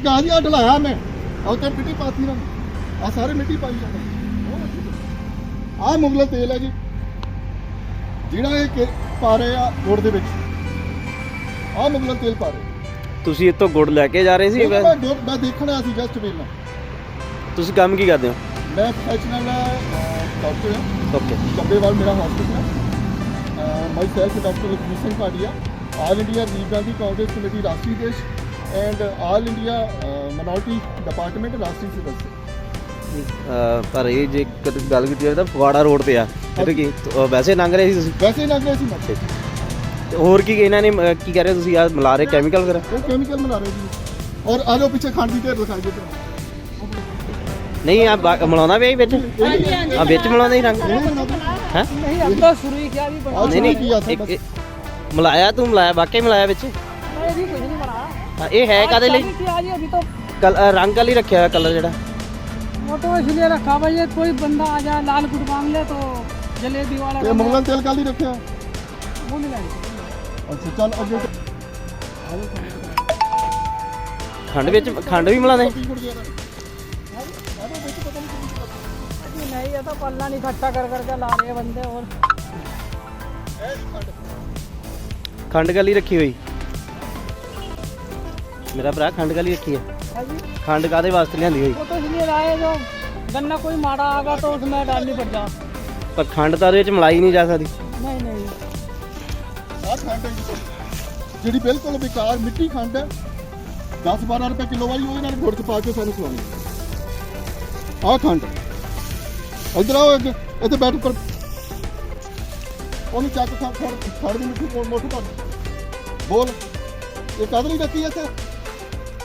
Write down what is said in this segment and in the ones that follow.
ਚਕਾ ਦੀ ਆ ਢਲਾਇਆ ਮੈਂ। ਆ ਉੱਤੇ ਮਿੱਟੀ ਪਾਤੀ ਨਾ। ਆ ਸਾਰੇ ਮਿੱਟੀ ਪਾਈ ਜਾਂਦੇ ਆ ਮੁਗਲਾ ਤੇਲ ਹੈ ਜੀ। ਜਿਹੜਾ ਇਹ ਪਾ ਰਹੇ ਆ ਗੁੜ ਦੇ ਵਿੱਚ। ਆ ਮੁਗਲਾ ਤੇਲ ਪਾ ਰਹੇ। ਤੁਸੀਂ ਇੱਥੋਂ ਗੁੜ ਲੈ ਕੇ ਜਾ ਰਹੇ ਸੀ ਮੈਂ ਮੈਂ ਦੇਖਣਾ ਸੀ ਜਸਟ ਵੇਲਾ ਤੁਸੀਂ ਕੰਮ ਕੀ ਕਰਦੇ ਹੋ? ਮੈਂ ਪ੍ਰੋਫੈਸ਼ਨਲ ਡਾਕਟਰ ਹਾਂ। ਓਕੇ ਚੱਬੇਵਾਲ ਮੇਰਾ ਹਸਪੀਟਲ ਹੈ। Myself doctor Rajit Singh Bhatia. All India Rajiv Gandhi Congress committee ਰਾਸ਼ਟਰੀ ਦੇਸ਼। and all India uh, minority department last year sir. ਪਰ ਇਹ ਜੇ ਕਦੇ ਗੱਲ ਕੀਤੀ ਜਾਵੇ ਤਾਂ ਫਗਵਾੜਾ ਰੋਡ ਤੇ ਆ। ਇੱਥੇ ਕੀ ਅ, ਵੈਸੇ ਲੰਘ ਰਹੇ ਸੀ ਤੁਸੀਂ? ਵੈਸੇ ਹੀ ਲੱਗ ਰਿਹਾ ਸੀ ਮੱਛੇ ਤੇ ਹੋਰ ਕੀ ਇਹਨਾਂ ਨੇ ਅ, ਕੀ ਕਹਿ ਰਹੇ ਤੁਸੀਂ? ਆ ਮਿਲਾ ਰਹੇ ਕੈਮੀਕਲ ਵਗੈਰਾ? ਉਹ ਕੈਮੀਕਲ ਮਿਲਾ ਰਹੇ ਸੀ। ਔਰ ਆ ਲੋ ਪਿੱਛੇ ਖਾਣ ਦੀ ਢੇਰ ਦਿਖਾਈ ਦੇ ਨਹੀਂ ਆ ਬਾ- ਮਿਲਾਉਣਾ ਵੀ ਆ ਇਹ ਵਿੱਚ तो शुरू ही क्या भी बना नहीं, ਨਹੀਂ एक- ਇੱਕ- ਮਿਲਾਇਆ ਤੂੰ ਮਿਲਾਇਆ ਵਾਕਈ ਮਿਲਾਇਆ ਵਿੱਚ? नहीं बढ़ा ਹਾਂ, ਇਹ ਹੈ ਕਾਦੇ ਲਈ शादी किया जी अभी तो ਕਲ ਅਹ ਰੰਗ ਵਾਲੀ ਰੱਖਿਆ ਹੋਇਆ ਕਲਰ ਜਿਹੜਾ वो तो इसलिए रखा भाई ये कोई बंदा आ जाए लाल गुड़ मांग ले तो जलेबी वाला ਇਹ बंदा- ਮੁਗਲਾਂ ਤੇਲ ਕਾਲੀ ਰੱਖਿਆ वो मिलाएंगे ਅੱਛਾ ਚੱਲ ਅੱਗੇ ਖੰਡ ਵਿੱਚ ਖੰਡ ਵੀ ਮਿਲਾਉਂਦੇ ਪੀ ਗੁੜ ਗਿਆ ਨਾ अभी नहीं ये तो पल्ला नहीं इकट्ठा कर करके ला रहे हैं बंदे और ਖੰਡ ਗਲੀ ਰੱਖੀ ਹੋਈ ਮੇਰਾ ਭਰਾ ਖੰਡ ਗਲੀ ਰੱਖੀ ਹੈ हाँ जी ਖੰਡ ਕਾਦੇ ਵਾਸਤੇ ਲਿਆਂਦੀ ਹੋਈ वो तो इसलिए लाए जो गन्ना कोई माड़ा आगा तो उसमें डालनी पड़ जा ਪਰ ਖੰਡ ਤਾਂ ਉਹਦੇ ਵਿੱਚ ਮਲਾਈ ਨਹੀਂ ਜਾ ਸਕਦੀ नहीं नहीं ਆਹ ਖੰਡ ਹੈ ਜੀ। ਜਿਹੜੀ ਬਿਲਕੁਲ ਬੇਕਾਰ ਮਿੱਟੀ ਖੰਡ ਹੈ 10 12 ਰੁਪਏ ਕਿਲੋ ਵਾਲੀ ਉਹਦੇ ਨਾਲ ਗੁੜ ਚ ਪਾ ਕੇ ਸਾਨੂੰ ਖਵਾਉਣੀ ਆਹ ਖੰਡ ਇਧਰ ਆਓ ਅੱਗੇ ਇੱਥੇ ਬੈਠ ਉੱਪਰ ਉਹਨੂੰ ਚੱਕ ਖੜ ਖੜ ਖੜ ਦੀ ਮਿੱਟੀ ਮੋੜ ਮੋੜ ਕਰ ਬੋਲ ਇਹ ਕਾਹਦੇ ਲਈ ਰੱਖੀ ਹੈ ਇੱਥੇ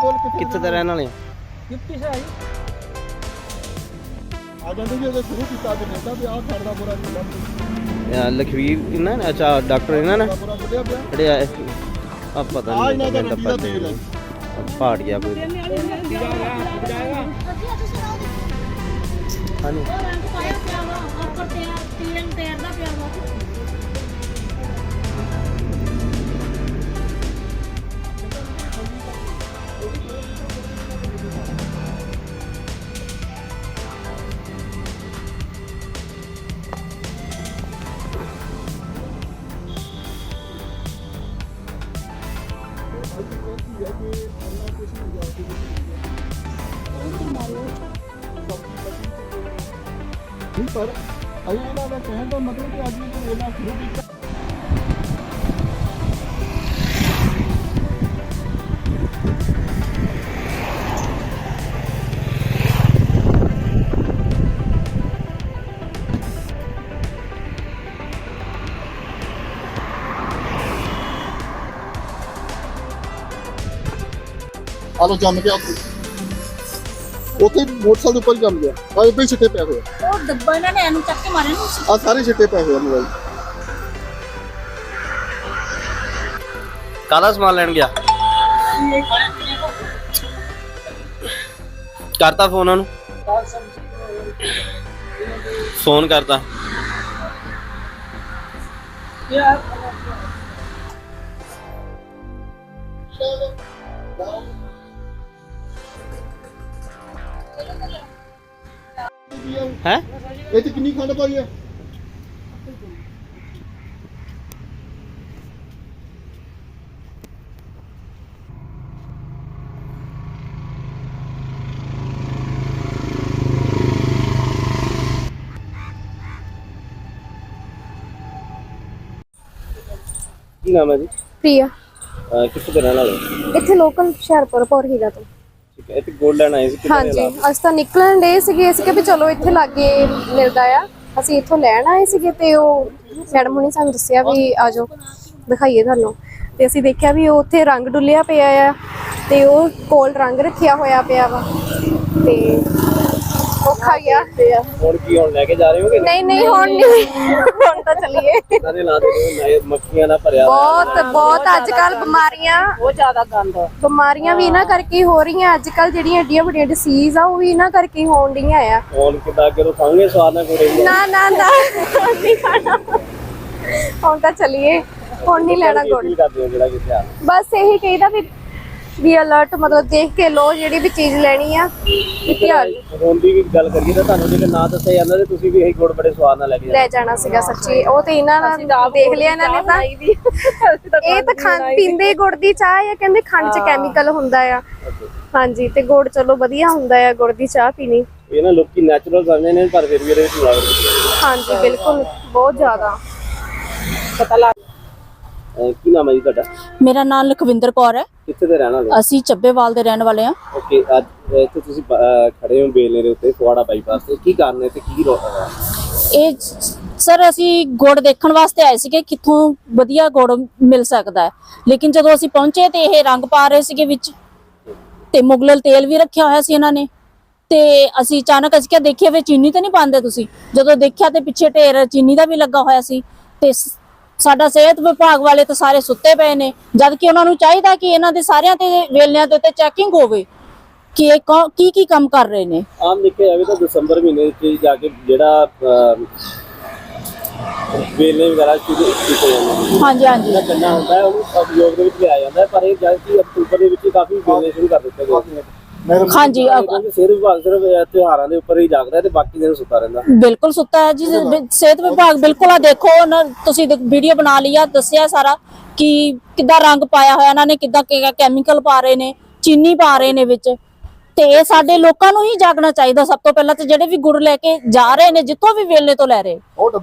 ਬੋਲ ਕਿੱਥੇ ਕਿੱਥੇ ਦੇ ਰਹਿਣ ਵਾਲੇ ਆ फिफ्टी से आई ਆ ਜਾਂਦੇ ਜੀ ਅਜੇ ਸ਼ੁਰੂ ਕੀਤਾ ਤੇ ਕਹਿੰਦਾ ਵੀ ਆਹ ਖੜ ਦਾ ਬੁਰਾ ਨਹੀਂ ਇਹ ਲਖਵੀਰ ਇਹਨਾਂ ਨੇ ਅੱਛਾ ਡਾਕਟਰ ਇਹਨਾਂ ਨੇ ਬੁਰਾ ਬੁੱਲਿਆ ਪਿਆ ਜਿਹੜੇ ਆਏ ਆ ਪਤਾ ਆ ਨਹੀਂ ਇਹਨਾਂ ਦਾ ਮੈਨੂੰ ਰੰਡੀ ਤਾਂ ਦਾ ਪਤਾ ਤੇਲ ਹੈ ਨਹੀਂ ਪਾੜ ਗਿਆ ਕੋਈ ਹਾਂਜੀ ਰੰਗ ਪਾਇਆ ਪਿਆ ਵਾ ਉੱਪਰ ਤੇ ਤੀਰਨ ਤੇਰਦਾ ਨਹੀਂ ਪਰ ਅਜੇ ਇਹਨਾਂ ਦਾ ਕਹਿਣ ਦਾ ਮਤਲਬ ਕਿ ਅੱਜ ਇਹ ਇਹਨਾਂ ਸ਼ੁਰੂ ਕੀਤਾ। ਆਲੋ ਜੰਮ ਗਿਆ ਉੱਥੇ ਮੋਟਰਸਾਈਕਲ ਦੇ ਉੱਪਰ ਹੀ ਜੰਮ ਗਿਆ। ਆ ਇਹ ਵੀ ਛਿੱਟੇ ਪਏ ਹੋਏ ਆ। ਉਹ ਡੱਬਾ ਇਹਨਾਂ ਨੇ ਇਹਨੂੰ ਚੱਕ ਕੇ ਮਾਰਿਆ ਨੂੰ ਆਹ ਸਾਰੇ ਛਿੱਟੇ ਪਏ ਹੋਏ ਆ ਮੋਬਾਈਲ। ਕਾਹਦਾ ਸਮਾਨ ਲੈਣ ਗਿਆ? ਕਰਤਾ ਫੋਨ ਉਹਨੂੰ? ਫੋਨ ਕਰਤਾ। ਹੈ ਇਹ ਚ ਕਿੰਨੀ ਖੰਡ ਪਾਈ ਹੈ ਕੀ ਨਾਮ ਹੈ ਜੀ ਪ੍ਰਿਆ ਅਹ ਕਿੱਥੇ ਦੇ ਰਹਿਣ ਵਾਲੇ ਹੋ? ਇੱਥੇ ਲੋਕਲ ਹੁਸ਼ਿਆਰਪੁਰ ਪੌਰ ਹੀਰਾ ਤੋਂ ਠੀਕ ਹੈ ਇੱਥੇ ਲੈਣ ਆਏ ਸੀ ਕਿੰਨੇ ਹਾਂਜੀ ਅਸੀਂ ਤਾਂ ਨਿਕਲਣ ਦੇ ਸੀਗੇ ਅਸੀਂ ਕਿ ਵੀ ਚਲੋ ਇੱਥੇ ਲਾਗੇ ਮਿਲਦਾ ਆ। ਅਸੀਂ ਇੱਥੋਂ ਲੈਣ ਆਏ ਸੀਗੇ ਤੇ ਉਹ ਮੈਡਮ ਹੁਣੀ ਸਾਨੂੰ ਦੱਸਿਆ ਵੀ ਆਜੋ ਦਿਖਾਈਏ ਤੁਹਾਨੂੰ। ਤੇ ਅਸੀਂ ਦੇਖਿਆ ਵੀ ਉਹ ਉੱਥੇ ਰੰਗ ਡੁੱਲਿਆ ਪਿਆ ਆ ਤੇ ਉਹ ਕੋਲ ਰੰਗ ਰੱਖਿਆ ਹੋਇਆ ਪਿਆ ਵਾ। ਤੇ ਔਖਾ ਹੀ ਆ ਕੀ ਹੁਣ ਲੈ ਕੇ ਜਾ ਰਹੇ ਹੋਗੇ? ਨਹੀਂ ਨਹੀਂ ਹੁਣ ਨਹੀਂ। ਹੁਣ ਤਾਂ ਚਲੀਏ। ਸਾਰੇ ਲਾ ਦੇ ਮੱਖੀਆਂ ਨਾਲ ਭਰਿਆ ਬਹੁਤ ਬਹੁਤ ਅੱਜ ਕੱਲ ਬਿਮਾਰੀਆਂ। ਬਹੁਤ ਜ਼ਿਆਦਾ ਗੰਦ। ਬਿਮਾਰੀਆਂ ਵੀ ਇਹਨਾਂ ਕਰਕੇ ਹੋ ਰਹੀਆਂ। ਅੱਜ ਕੱਲ ਜਿਹੜੀਆਂ ਏਡੀਆਂ ਵੱਡੀਆਂ ਡਿਸੀਜ਼ ਆ ਉਹ ਵੀ ਇਹਨਾਂ ਕਰਕੇ ਹੋਣ ਡੀਆਂ ਆ। ਹੁਣ ਕਿਦਾਂ ਕਰੋ ਖਾਂਗੇ ਸਵਾਦ ਨਾਲ ਕੋਈ ਨਾ ਨਾ ਨਾ। ਨਹੀਂ ਖਾਣਾ। ਹੁਣ ਤਾਂ ਚਲੀਏ। ਹੁਣ ਨਹੀਂ ਲੈਣਾ ਗੁੜ। ਬਸ ਇਹੀ ਕਹੀਦਾ ਵੀ ਵੀ ਅਲਰਟ ਮਤਲਬ ਦੇਖ ਕੇ ਲੋ ਜਿਹੜੀ ਵੀ ਚੀਜ਼ ਲੈਣੀ ਆ ਵੀ ਧਿਆਨ। ਹੁਣ ਦੀ ਵੀ ਗੱਲ ਕਰੀਏ ਤਾਂ ਤੁਹਾਨੂੰ ਜੇ ਨਾ ਦੱਸਿਆ ਜਾਂਦਾ ਤੇ ਤੁਸੀਂ ਵੀ ਇਹੀ ਗੁੜ ਬੜੇ ਸਵਾਦ ਨਾਲ ਲੈ ਕੇ ਲੈ ਜਾਣਾ ਸੀਗਾ ਸੱਚੀ ਉਹ ਤੇ ਇਹਨਾਂ ਨਾਲ ਦੇਖ ਲਿਆ ਇਹਨਾਂ ਨੇ ਤਾਂ। ਇਹ ਤਾਂ ਖੰਡ ਪੀਂਦੇ ਹੀ ਗੁੜ ਦੀ ਚਾਹ ਆ ਕਹਿੰਦੇ ਖੰਡ 'ਚ ਕੈਮੀਕਲ ਹੁੰਦਾ ਆ। ਹਾਂਜੀ ਤੇ ਗੁੜ ਚਲੋ ਵਧੀਆ ਹੁੰਦਾ ਆ ਗੁੜ ਦੀ ਚਾਹ ਪੀਣੀ। ਇਹ ਨਾ ਲੋਕੀ ਨੈਚੁਰਲ ਸਮਝਦੇ ਨੇ ਪਰ ਫਿਰ ਵੀ ਇਹਦੇ ਵਿੱਚ ਮਿਲਾਵਟ ਹਾਂਜੀ ਬਿਲਕੁਲ ਬਹੁਤ ਜ਼ਿਆਦਾ। ਅਹ ਕੀ ਨਾਮ ਹੈ ਜੀ ਤੁਹਾਡਾ? ਮੇਰਾ ਨਾਮ ਲਖਵਿੰਦਰ ਕੌਰ ਹੈ। ਕਿੱਥੇ ਦੇ ਰਹਿਣ ਵਾਲੇ ਅਸੀਂ ਚੱਬੇਵਾਲ ਦੇ ਰਹਿਣ ਵਾਲੇ ਹਾਂ। ਓਕੇ ਅੱਜ ਇੱਥੇ ਤੁਸੀਂ ਬ- ਅਹ ਖੜੇ ਹੋ ਬੇਲਨੇ ਦੇ ਉੱਤੇ ਫੁਆੜਾ ਬਾਈਪਾਸ ਤੇ। ਕੀ ਕਾਰਨ ਹੈ ਤੇ ਕੀ ਰੋ ਅਹ ਇਹ ਸਰ ਅਸੀਂ ਗੁੜ ਦੇਖਣ ਵਾਸਤੇ ਆਏ ਸੀਗੇ ਕਿੱਥੋਂ ਵਧੀਆ ਗੁੜ ਮਿਲ ਸਕਦਾ ਹੈ। ਲੇਕਿਨ ਜਦੋਂ ਅਸੀਂ ਪਹੁੰਚੇ ਤੇ ਇਹ ਰੰਗ ਪਾ ਰਹੇ ਸੀਗੇ ਵਿੱਚ ਤੇ ਮੁਗਲਲ ਤੇਲ ਵੀ ਰੱਖਿਆ ਹੋਇਆ ਸੀ ਇਹਨਾਂ ਨੇ। ਤੇ ਅਸੀਂ ਅਚਾਨਕ ਅਸੀਂ ਕਿਹਾ ਦੇਖਿਆ ਵੀ ਚੀਨੀ ਤੇ ਨਹੀਂ ਪਾਉਂਦੇ ਤੁਸੀਂ। ਜਦੋਂ ਦੇਖਿਆ ਤੇ ਪਿੱਛੇ ਢੇਰ ਚੀਨੀ ਦਾ ਵੀ ਲੱਗਾ ਹੋਇਆ ਸੀ। ਤੇ ਸ- ਸਾਡਾ ਸਿਹਤ ਵਿਭਾਗ ਵਾਲੇ ਤਾਂ ਸਾਰੇ ਸੁੱਤੇ ਪਏ ਨੇ ਜਦ ਕਿ ਉਹਨਾਂ ਨੂੰ ਚਾਹੀਦਾ ਕਿ ਇਹਨਾਂ ਦੇ ਸਾਰਿਆਂ ਤੇ ਵੇਲਿਆਂ ਦੇ ਉੱਤੇ ਚੈਕਿੰਗ ਹੋਵੇ ਕਿ ਇਹ ਕੌ- ਕੀ ਕੰਮ ਕਰ ਰਹੇ ਨੇ। ਆਮ ਦੇਖਿਆ ਜਾਵੇ ਤਾਂ ਦਸੰਬਰ ਮਹੀਨੇ ਵਿੱਚ ਜਾ ਕੇ ਜਿਹੜਾ ਵੇਲਣੇ ਵਗੈਰਾ ਸ਼ੁਰੂ ਕੀਤੇ ਜਾਂਦੇ ਹਾਂਜੀ ਹਾਂਜੀ। ਜਿਹੜਾ ਗੰਨਾ ਹੁੰਦਾ ਹੈ ਉਹਨੂੰ ਉਪਯੋਗ ਦੇ ਵਿੱਚ ਲਿਆ ਜਾਂਦਾ ਹੈ ਪਰ ਇਹ ਜਦ ਕਿ ਅਕਤੂਬਰ ਦੇ ਵਿੱਚ ਹੀ ਕਾਫੀ ਵੇਲਣੇ ਸ਼ੁਰੂ ਕਰ ਦਿੱਤੇ ਗਏ। ਹਾਂਜੀ ਸਿਹਤ ਵਿਭਾਗ ਸਿਰਫ ਇਹ ਤਿਉਹਾਰਾਂ ਦੇ ਉੱਪਰ ਹੀ ਜਾਗਦਾ ਤੇ ਬਾਕੀ ਦਿਨ ਸੁੱਤਾ ਰਹਿੰਦਾ। ਬਿਲਕੁਲ ਸੁੱਤਾ ਹੈ ਜੀ ਸਿਹਤ ਵਿਭਾਗ ਬਿਲਕੁਲ ਆ ਦੇਖੋ ਤੁਸੀਂ ਵੀਡੀਓ ਬਣਾ ਲਈ ਆ ਦੱਸਿਆ ਸਾਰਾ ਕਿ ਕਿੱਦਾਂ ਰੰਗ ਪਾਇਆ ਹੋਇਆ ਇਹਨਾਂ ਨੇ ਕਿੱਦਾਂ ਕੈਮੀਕਲ ਪਾ ਰਹੇ ਨੇ ਚੀਨੀ ਪਾ ਰਹੇ ਨੇ ਵਿੱਚ। ਤੇ ਇਹ ਸਾਡੇ ਲੋਕਾਂ ਨੂੰ ਹੀ ਜਾਗਣਾ ਚਾਹੀਦਾ ਸਭ ਤੋਂ ਪਹਿਲਾਂ ਤੇ ਜਿਹੜੇ ਵੀ ਗੁੜ ਲੈ ਕੇ ਜਾ ਰਹੇ ਨੇ ਜਿੱਥੋਂ ਵੀ ਵੇਲੇ ਤੋਂ ਲੈ ਰਹੇ।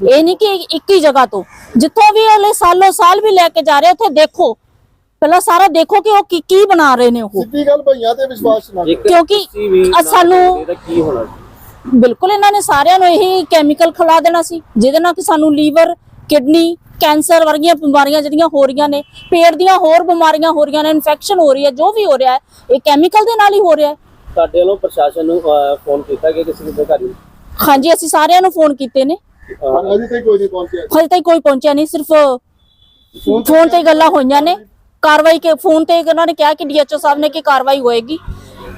ਇਹ ਨਹੀਂ ਕਿ ਇੱਕ ਹੀ ਜਗ੍ਹਾ ਤੋਂ। ਜਿੱਥੋਂ ਵੀ ਅਗਲੇ ਸਾਲੋਂ ਸਾਲ ਵੀ ਲੈ ਕੇ ਜਾ ਰਹੇ ਉੱਥੇ ਦੇਖੋ ਪਹਿਲਾਂ ਸਾਰਾ ਦੇਖੋ ਕਿ ਉਹ ਕੀ ਕੀ ਬਣਾ ਰਹੇ ਨੇ ਉਹ। ਸਿੱਧੀ ਗੱਲ ਭਈਆਂ ਤੇ ਵਿਸ਼ਵਾਸ ਨਾ ਕਰੋ। ਕਿਉਂਕਿ ਸਾਨੂੰ ਕੀ ਹੋਣਾ ਬਿਲਕੁਲ ਇਹਨਾਂ ਨੇ ਸਾਰਿਆਂ ਨੂੰ ਇਹੀ ਕੈਮੀਕਲ ਖਿਲਾ ਦੇਣਾ ਸੀ ਜਿਹਦੇ ਨਾਲ ਕਿ ਸਾਨੂੰ ਲੀਵਰ ਕਿਡਨੀ ਕੈਂਸਰ ਵਰਗੀਆਂ ਬਿਮਾਰੀਆਂ ਜਿਹੜੀਆਂ ਹੋ ਰਹੀਆਂ ਨੇ ਪੇਟ ਦੀਆਂ ਹੋਰ ਬਿਮਾਰੀਆਂ ਹੋ ਰਹੀਆਂ ਨੇ ਇਨਫੈਕਸ਼ਨ ਹੋ ਰਹੀ ਹੈ ਜੋ ਵੀ ਹੋ ਰਿਹਾ ਹੈ ਇਹ ਕੈਮੀਕਲ ਦੇ ਨਾਲ ਹੀ ਹੋ ਰਿਹਾ ਹੈ। ਸਾਡੇ ਵੱਲੋਂ ਪ੍ਰਸ਼ਾਸਨ ਨੂੰ ਫੋਨ ਕੀਤਾ ਕਿ ਕਿਸੇ ਦੇ ਘਰ ਹਾਂਜੀ ਅਸੀਂ ਸਾਰਿਆਂ ਨੂੰ ਫੋਨ ਕੀਤੇ ਨੇ। ਅਹ, ਅਜੇ ਤੱਕ ਕੋਈ ਨਹੀਂ ਪਹੁੰਚਿਆ। ਹਜੇ ਤੱਕ ਕੋਈ ਪਹੁੰਚਿਆ ਨਹੀਂ ਸਿਰਫ ਫੋਨ ਤੇ ਗੱਲਾਂ ਹੋਈਆਂ ਨੇ। ਕਾਰਵਾਈ ਕੇ ਫੋਨ ਤੇ ਉਹਨਾਂ ਨੇ ਕਿਹਾ ਕਿ ਡੀਐਚਓ ਸਾਹਿਬ ਨੇ ਕਿ ਕਾਰਵਾਈ ਹੋਏਗੀ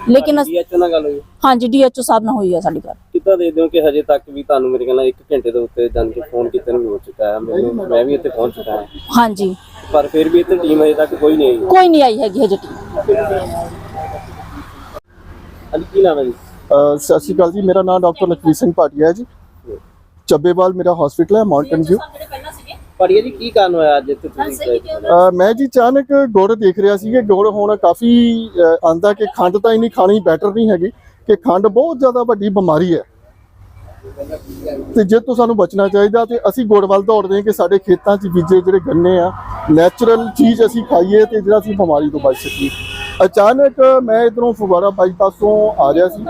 ਲੇਕਿਨ ਅਸੀਂ- DHO ਨਾਲ ਗੱਲ ਹੋਈ ਹਾਂਜੀ ਡੀਐਚਓ ਸਾਹਿਬ ਨਾਲ ਹੋਈ ਹੈ ਸਾਡੀ ਗੱਲ ਕਿੱਦਾਂ ਦੇ ਦਿਓ ਕਿ ਹਜੇ ਤੱਕ ਵੀ ਤੁਹਾਨੂੰ ਮੇਰੇ ਖਿਆਲ ਨਾਲ 1 ਘੰਟੇ ਦੇ ਉੱਤੇ ਜਾਣ ਕੇ ਫੋਨ ਕੀਤੇ ਨੂੰ ਵੀ ਹੋ ਚੁੱਕਾ ਹੈ। ਮੈਨੂੰ ਮੈਂ ਵੀ ਇੱਥੇ ਪਹੁੰਚ ਚੁੱਕਾ ਹਾਂ। ਹਾਂਜੀ ਪਰ ਫਿਰ ਵੀ ਇੱਥੇ ਟੀਮ ਹਜੇ ਤੱਕ ਕੋਈ ਨਹੀਂ ਆਈ। ਕੋਈ ਨਹੀਂ ਆਈ ਹੈਗੀ ਹਜੇ ਤੱਕ। ਅੱਜ ਕੀ ਨਾਮ ਹੈ ਜੀ? ਅਹ ਸਤਿ ਸ਼੍ਰੀ ਅਕਾਲ ਜੀ। ਮੇਰਾ ਨਾਮ ਡਾਕਟਰ ਲਖਵੀਰ ਸਿੰਘ ਭਾਟੀਆ ਹੈ ਜੀ। ਚੱਬੇਵਾਲ ਮੇਰਾ ਹਸਪੀਟਲ ਹੈ ਮਾਊਂਟਨ ਵਿਊ ਪੜੀਏ ਜੀ ਕੀ ਕਾਰਨ ਹੋਇਆ ਅੱਜ ਇੱਥੇ ਤੁਸੀਂ ਗਏ? ਅਹ ਮੈਂ ਜੀ ਅਚਾਨਕ ਗੁੜ ਦੇਖ ਰਿਹਾ ਸੀ ਕਿ ਗੁੜ ਹੁਣ ਕਾਫੀ ਆਂਦਾ ਕਿ ਖੰਡ ਤਾਂ ਇੰਨੀ ਖਾਣੀ ਬੈਟਰ ਨਹੀਂ ਹੈਗੀ ਕਿ ਖੰਡ ਬਹੁਤ ਜ਼ਿਆਦਾ ਵੱਡੀ ਬਿਮਾਰੀ ਹੈ। ਤੇ ਜੇ ਤੋਂ ਸਾਨੂੰ ਬਚਣਾ ਚਾਹੀਦਾ ਤੇ ਅਸੀਂ ਗੁੜ ਵੱਲ ਦੌੜਦੇ ਹਾਂ ਕਿ ਸਾਡੇ ਖੇਤਾਂ 'ਚ ਬੀਜੇ ਜਿਹੜੇ ਗੰਨੇ ਆ ਨੈਚੁਰਲ ਚੀਜ਼ ਅਸੀਂ ਖਾਈਏ ਤੇ ਜਿਹੜਾ ਅਸੀਂ ਬਿਮਾਰੀ ਤੋਂ ਬਚ ਸਕੀਏ। ਅਚਾਨਕ ਮੈਂ ਇਧਰੋਂ ਫੁਵਾਰਾ ਬਾਈਪਾਸ ਤੋਂ ਆ ਰਿਹਾ ਸੀ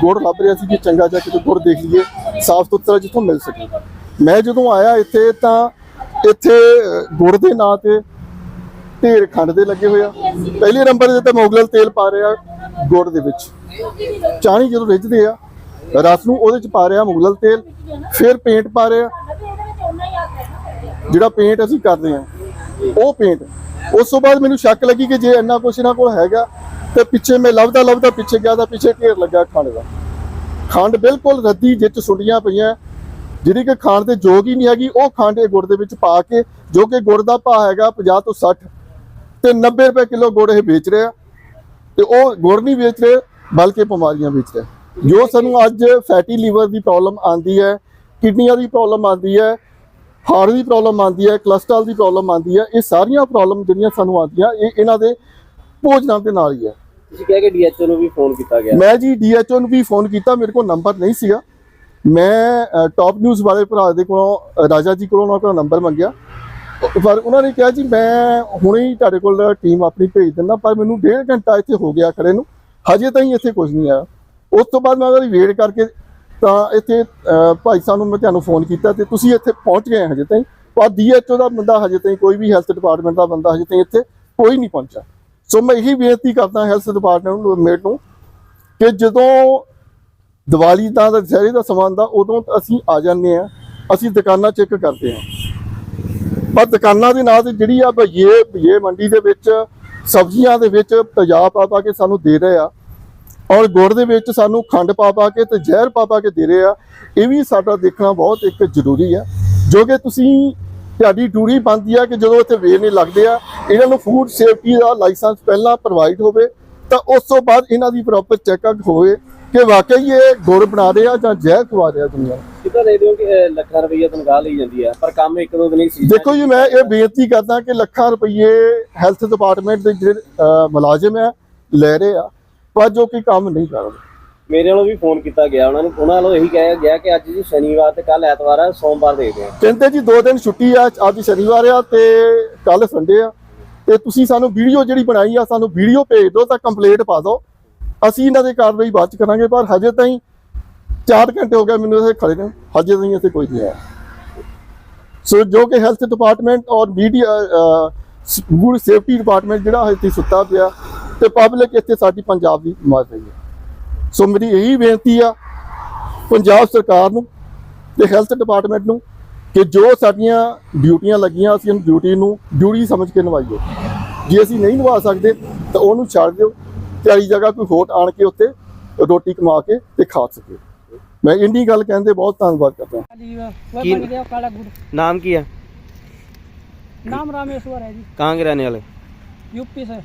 ਗੁੜ ਲੱਭ ਰਿਹਾ ਸੀ ਕਿ ਚੰਗਾ ਜਿਹਾ ਕਿਤੇ ਗੁੜ ਦੇਖ ਲਈਏ ਸਾਫ਼ ਸੁਥਰਾ ਜਿੱਥੋਂ ਮਿਲ ਸਕੇ। ਮੈਂ ਜਦੋਂ ਆਇਆ ਇੱਥੇ ਤਾਂ ਇੱਥੇ ਗੁੜ ਦੇ ਨਾਂ ਤੇ ਢੇਰ ਖੰਡ ਦੇ ਲੱਗੇ ਹੋਏ ਆ। ਪਹਿਲੇ ਨੰਬਰ ਤੇ ਤਾਂ ਮੁਗਲਲ ਤੇਲ ਪਾ ਰਿਹਾ ਗੁੜ ਦੇ ਵਿੱਚ। ਚਾਣੀ ਜਦੋਂ ਰਿੱਝਦੇ ਆ, ਰਸ ਨੂੰ ਉਹਦੇ ਚ ਪਾ ਰਿਹਾ ਮੁਗਲਲ ਤੇਲ, ਫਿਰ ਪੇਂਟ ਪਾ ਰਿਹਾ। ਜਿਹੜਾ ਪੇਂਟ ਅਸੀਂ ਕਰਦੇ ਆ, ਉਹ ਪੇਂਟ। ਉਸ ਤੋਂ ਬਾਅਦ ਮੈਨੂੰ ਸ਼ੱਕ ਲੱਗੀ ਕਿ ਜੇ ਇੰਨਾ ਕੁਛ ਇਹਨਾਂ ਕੋਲ ਹੈਗਾ, ਤੇ ਪਿੱਛੇ ਮੈਂ ਲੱਭਦਾ ਲੱਭਦਾ ਪਿੱਛੇ ਗਿਆ ਤਾਂ ਪਿੱਛੇ ਢੇਰ ਲੱਗਾ ਖੰਡ ਦਾ। ਖੰਡ ਬਿਲਕੁਲ ਰੱਦੀ ਜਿੱਚ ਸੁੰਡੀਆਂ ਪਈਆਂ ਜਿਹੜੀ ਕਿ ਖਾਣ ਦੇ ਯੋਗ ਹੀ ਨਹੀਂ ਹੈਗੀ ਉਹ ਖੰਡ ਇਹ ਗੁੜ ਦੇ ਵਿੱਚ ਪਾ ਕੇ ਜੋ ਕਿ ਗੁੜ ਦਾ ਭਾਅ ਹੈਗਾ 50 ਤੋਂ 60 ਤੇ 90 ਰੁਪਏ ਕਿਲੋ ਗੁੜ ਇਹ ਵੇਚ ਰਿਹਾ। ਤੇ ਉਹ ਗੁੜ ਨਹੀਂ ਵੇਚ ਰਹੇ ਬਲਕਿ ਬਿਮਾਰੀਆਂ ਵੇਚ ਰਿਹਾ। ਜੋ ਸਾਨੂੰ ਅੱਜ ਫੈਟੀ ਲੀਵਰ ਦੀ ਪ੍ਰੋਬਲਮ ਆਂਦੀ ਹੈ ਕਿਡਨੀਆਂ ਦੀ ਪ੍ਰੋਬਲਮ ਆਂਦੀ ਹੈ ਹਾਰਟ ਦੀ ਪ੍ਰੋਬਲਮ ਆਂਦੀ ਹੈ ਕੋਲੇਸਟ੍ਰੋਲ ਦੀ ਪ੍ਰੋਬਲਮ ਆਂਦੀ ਹੈ ਇਹ ਸਾਰੀਆਂ ਪ੍ਰੋਬਲਮ ਜਿਹੜੀਆਂ ਸਾਨੂੰ ਆਉਂਦੀਆਂ ਇਹ ਇਹਨਾਂ ਦੇ ਭੋਜਨਾਂ ਦੇ ਨਾਲ ਹੀ ਹੈ। ਤੁਸੀਂ ਕਿਹਾ ਕਿ ਡੀਐਚਓ ਨੂੰ ਵੀ ਫੋਨ ਕੀਤਾ ਗਿਆ। ਮੈਂ ਜੀ ਡੀਐਚਓ ਨੂੰ ਵੀ ਫੋਨ ਕੀਤਾ ਮੇਰੇ ਕੋਲ ਨੰਬਰ ਨਹੀਂ ਸੀਗਾ। ਮੈਂ ਟਾਪ ਨਿਊਜ਼ ਵਾਲੇ ਭਰਾ ਦੇ ਕੋਲੋਂ ਰਾਜਾ ਜੀ ਕੋਲੋਂ ਉਹਨਾਂ ਕੋਲ ਨੰਬਰ ਮੰਗਿਆ। ਪਰ ਉਹਨਾਂ ਨੇ ਕਿਹਾ ਜੀ, ਮੈਂ ਹੁਣੇ ਹੀ ਤੁਹਾਡੇ ਕੋਲ ਟੀਮ ਆਪਣੀ ਭੇਜ ਦਿੰਦਾ, ਪਰ ਮੈਨੂੰ ਡੇਢ ਘੰਟਾ ਇੱਥੇ ਹੋ ਗਿਆ ਖੜੇ ਨੂੰ। ਹਜੇ ਤਾਈਂ ਇੱਥੇ ਕੁਝ ਨਹੀਂ ਆਇਆ। ਉਸ ਤੋਂ ਬਾਅਦ ਮੈਂ ਉਹਦੀ ਵੇਟ ਕਰਕੇ ਤਾਂ ਇੱਥੇ ਭਾਈ ਸਾਹਿਬ ਨੂੰ ਮੈਂ ਤੁਹਾਨੂੰ ਫੋਨ ਕੀਤਾ ਤੇ ਤੁਸੀਂ ਇੱਥੇ ਪਹੁੰਚ ਗਏ ਹਜੇ ਤਾਈਂ। ਪਰ ਡੀਐਚਓ ਦਾ ਬੰਦਾ ਹਜੇ ਤਾਈਂ, ਕੋਈ ਵੀ ਹੈਲਥ ਡਿਪਾਰਟਮੈਂਟ ਦਾ ਬੰਦਾ ਹਜੇ ਤਾਈਂ ਇੱਥੇ ਕੋਈ ਨਹੀਂ ਪਹੁੰਚਿਆ। ਸੋ ਮੈਂ ਇਹੀ ਬੇਨਤੀ ਕਰਦਾ ਹੈਲਥ ਡਿਪਾਰਟਮੈਂਟ ਨੂੰ ਕਿ ਜਦੋਂ ਦੀਵਾਲੀ ਦਾ ਤੇ ਦੁਸਹਿਰੇ ਦਾ ਸਮਾਨ ਦਾ, ਉਦੋਂ ਅਸੀਂ ਆ ਜਾਂਦੇ ਆ ਅਸੀਂ ਦੁਕਾਨਾਂ ਚੈੱਕ ਕਰਦੇ ਆ ਪਰ ਦੁਕਾਨਾਂ ਦੇ ਨਾਲ ਜਿਹੜੀ ਆ ਭਈਏ ਭਈਏ ਮੰਡੀ ਦੇ ਵਿੱਚ ਸਬਜ਼ੀਆਂ ਦੇ ਵਿੱਚ ਤੇਜ਼ਾਬ ਪਾ ਪਾ ਕੇ ਸਾਨੂੰ ਦੇ ਰਹੇ ਆ, ਔਰ ਗੁੜ ਦੇ ਵਿੱਚ ਸਾਨੂੰ ਖੰਡ ਪਾ ਪਾ ਕੇ ਤੇ ਜ਼ਹਿਰ ਪਾ ਪਾ ਕੇ ਦੇ ਰਹੇ ਆ, ਇਹ ਵੀ ਸਾਡਾ ਦੇਖਣਾ ਬਹੁਤ ਇੱਕ ਜ਼ਰੂਰੀ ਆ। ਜੋ ਕਿ ਤੁਸੀਂ, ਤੁਹਾਡੀ ਡਿਊਟੀ ਬਣਦੀ ਆ ਕਿ ਜਦੋਂ ਇੱਥੇ ਵੇਰਨੇ ਲੱਗਦੇ ਆ, ਇਹਨਾਂ ਨੂੰ ਫੂਡ ਸੇਫਟੀ ਦਾ ਲਾਇਸੈਂਸ ਪਹਿਲਾਂ ਪ੍ਰੋਵਾਈਡ ਹੋਵੇ ਤਾਂ ਉਸ ਤੋਂ ਬਾਅਦ ਇਹਨਾਂ ਦੀ ਪ੍ਰੋਪਰ ਚੈੱਕਅਪ ਹੋਵੇ ਕਿ ਵਾਕਈ ਇਹ ਗੁੜ ਬਣਾ ਰਹੇ ਆ ਜਾਂ ਜ਼ਹਿਰ ਖਵਾ ਰਹੇ ਆ ਦੁਨੀਆ ਕਿਤਾ ਦੇ ਦਿਓ ਕਿ ਲੱਖਾਂ ਰੁਪਈਆ ਤਨਖਾਹ ਲਈ ਜਾਂਦੀ ਆ ਪਰ ਕੰਮ ਇੱਕ ਦੋ ਦਿਨ ਹੀ ਸੀ ਦੇਖੋ ਜੀ ਮੈਂ ਇਹ ਬੇਨਤੀ ਕਰਦਾ ਕਿ ਲੱਖਾਂ ਰੁਪਏ ਹੈਲਥ ਡਿਪਾਰਟਮੈਂਟ ਦੇ ਜਿਹੜੇ ਮੁਲਾਜ਼ਮ ਆ ਲੈ ਰਹੇ ਆ ਪਰ ਜੋ ਕਿ ਕੰਮ ਨਹੀਂ ਕਰ ਰਹੇ। ਮੇਰੇ ਵੱਲੋਂ ਵੀ ਫੋਨ ਕੀਤਾ ਗਿਆ ਉਹਨਾਂ ਨੂੰ ਉਹਨਾਂ ਵੱਲੋਂ ਇਹੀ ਕਿਹਾ ਗਿਆ ਕਿ ਅੱਜ ਜੀ ਸ਼ਨੀਵਾਰ ਤੇ ਕੱਲ ਐਤਵਾਰ ਆ ਸੋਮਵਾਰ ਦੇਖਦੇ ਆ। ਕਹਿੰਦੇ ਜੀ ਦੋ ਦਿਨ ਛੁੱਟੀ ਆ ਅੱਜ ਸ਼ਨੀਵਾਰ ਆ ਤੇ ਕੱਲ ਸੰਡੇ ਆ। ਤੇ ਤੁਸੀਂ ਸਾਨੂੰ ਵੀਡੀਓ ਜਿਹੜੀ ਬਣਾਈ ਆ, ਸਾਨੂੰ ਵੀਡੀਓ ਭੇਜ ਦਿਓ ਤਾਂ ਕੰਪਲੀਟ ਪਾ ਦਿਓ। ਅਸੀਂ ਇਹਨਾਂ ਦੇ ਕਾਰਵਾਈ ਬਾਅਦ ਚ ਕਰਾਂਗੇ, ਪਰ ਹਜੇ ਤਾਈਂ 4 ਘੰਟੇ ਹੋ ਗਏ ਮੈਨੂੰ ਇੱਥੇ ਖੜੇ ਨੇ। ਹਜੇ ਤਾਈਂ ਇੱਥੇ ਕੋਈ ਨਹੀਂ ਆਇਆ। ਸੋ ਜੋ ਕਿ ਹੈਲਥ ਡਿਪਾਰਟਮੈਂਟ ਔਰ ਮੀਡੀਆ ਫੂਡ ਸੇਫਟੀ ਡਿਪਾਰਟਮੈਂਟ ਜਿਹੜਾ ਇੱਥੇ ਸੁੱਤਾ ਪਿਆ ਤੇ ਪਬਲਿਕ ਇੱਥੇ ਸਾਡੀ ਪੰਜਾਬ ਦੀ ਮਾਰ ਰਹੀ ਹੈ। ਸੋ ਮੇਰੀ ਇਹੀ ਬੇਨਤੀ ਆ, ਪੰਜਾਬ ਸਰਕਾਰ ਨੂੰ ਤੇ ਹੈਲਥ ਡਿਪਾਰਟਮੈਂਟ ਨੂੰ ਕਿ ਜੋ ਸਾਡੀਆਂ ਡਿਊਟੀਆਂ ਲੱਗੀਆਂ ਅਸੀਂ ਉਹਨੂੰ ਡਿਊਟੀ ਨੂੰ ਡਿਊਟੀ ਸਮਝ ਕੇ ਨਿਭਾਈਏ ਜੇ ਅਸੀਂ ਨਹੀਂ ਨਿਭਾ ਸਕਦੇ ਤਾਂ ਉਹਨੂੰ ਛੱਡ ਦਿਓ ਤੇ ਆਈ ਜਗ੍ਹਾ ਕੋਈ ਹੋਰ ਆਣ ਕੇ ਉੱਤੇ ਰੋਟੀ ਕਮਾ ਕੇ ਤੇ ਖਾ ਸਕੇ ਮੈਂ ਇੰਨੀ ਗੱਲ ਕਹਿੰਦੇ ਬਹੁਤ ਧੰਨਵਾਦ ਕਰਦਾ जी वह वह की- बन गया काला गुड़ ਨਾਮ ਕੀ ਹੈ नाम रामेश्वर है जी कहाँ के रहने वाले यूपी से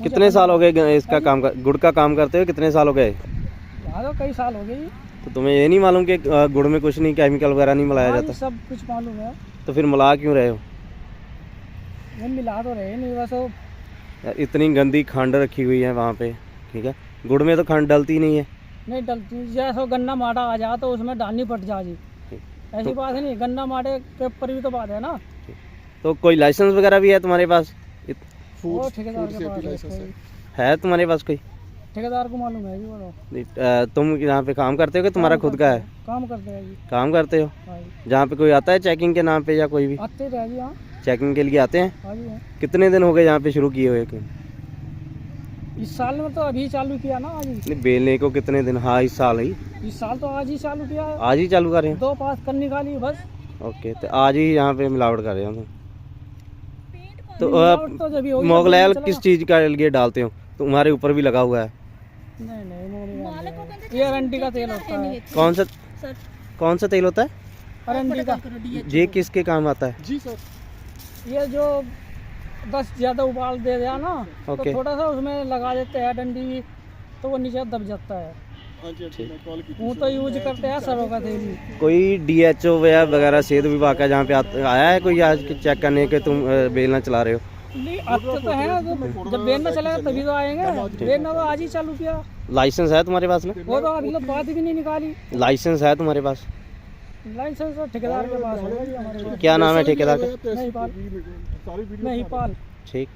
कितने साल हो गए ग- इसका काम कर, गुड़ का काम करते हुए कितने साल हो गए यहाँ तो कई साल हो गए जी तो तुम्हें ये नहीं मालूम कि गुड़ में कुछ नहीं केमिकल वगैरह नहीं मिलाया हाँ जाता? सब कुछ मालूम है। तो फिर मिला क्यों रहे हो? मिला तो रहे नहीं बस इतनी गंदी खंड रखी हुई है वहाँ पे ठीक है? गुड़ में तो खंड डलती नहीं है। नहीं डलती जैसे गन्ना माटा आ जा तो उसमें डालनी पड़ जा। जी ऐसी बात है नहीं गन्ना माटे के ऊपर भी तो बात है ना। तो कोई लाइसेंस वगैरह भी है तुम्हारे पास? इत- वो ठेकेदार के पास है तुम्हारे पास कोई? ठेकेदार को मालूम है तो। नहीं, अ, तुम यहाँ पे काम करते हो कि तुम्हारा खुद का है? काम करते हैं काम करते हो? हाँ जहाँ पे कोई आता है चेकिंग के नाम पे या कोई भी? आते जी हाँ। चेकिंग के लिए आते हैं? हाँ हाँ। कितने दिन हो गए यहाँ पे शुरू किए हुए इस साल में तो अभी चालू किया ना आज ही। नहीं, बेलने को कितने दिन? हाँ इस साल ही। इस साल तो आज ही चालू किया है। आज ही चालू कर रहे हैं? दो पास कर निकाली बस। ओके तो आज ही यहाँ पे मिलावट कर रहे हो तो तो ही चला। किस चीज़ का लिए डालते हो? तुम्हारे ऊपर भी लगा हुआ है। ये अरंडी का तेल होता है कौन सा सर। कौन सा तेल होता है? अरंडी का। ये किसके काम आता है? जी सर। ये जो बस ज़्यादा उबाल दे दिया ना तो थोड़ा सा उसमें लगा देते हैं डंडी तो वो नीचे दब जाता है। वो तो यूज़ करते हैं सरों का तेल। कोई डीएचओ वगैरह सेहत विभाग का जहाँ पे आया है कोई आज चेक करने के तुम बेलना चला रहे हो? नहीं तो तो है तो जब में चला तभी तो आएँगे। में तो आज ही चालू किया। लाइसेंस है तुम्हारे पास में? वो तो अभी लोग बात भी नहीं निकाली। लाइसेंस है तुम्हारे पास? लाइसेंस ठेकेदार के पास क्या नाम है ठेकेदार का? नहीं पाल ठीक।